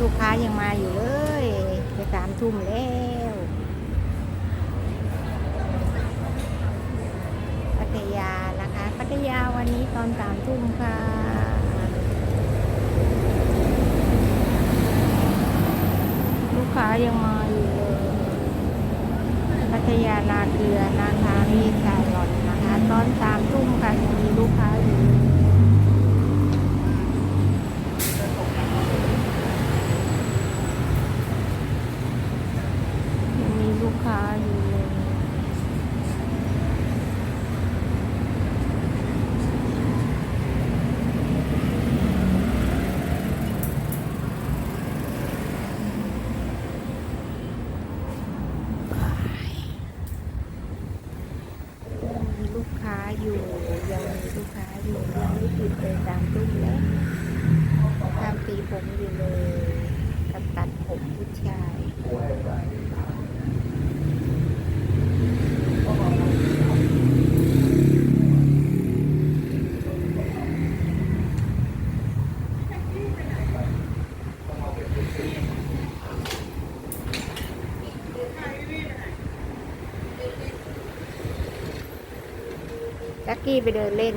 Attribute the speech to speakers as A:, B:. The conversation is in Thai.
A: ลูกค้ายังมาอยู่เลยจะสามทุ่มแล้วพัทยานะคะพัทยาวันนี้ตอนสามทุ่มค่ะลูกค้ายังมาอยู่เลยพัทยานาเกลือนาคารีชาลอนนะคะ ตอนสามทุ่มค่ะยังมีลูกค้าอยู่เลยยังมีลูกค้าอยู่เลย ยังมีลูกค้า อยู่ยังมีลูกค้าอยู่ยังไม่ปิดเลยตามตุ้มแล้วตามตีผมอยู่เลยกับตัดผมผู้ชาย จักกี้ไปเดินเล่น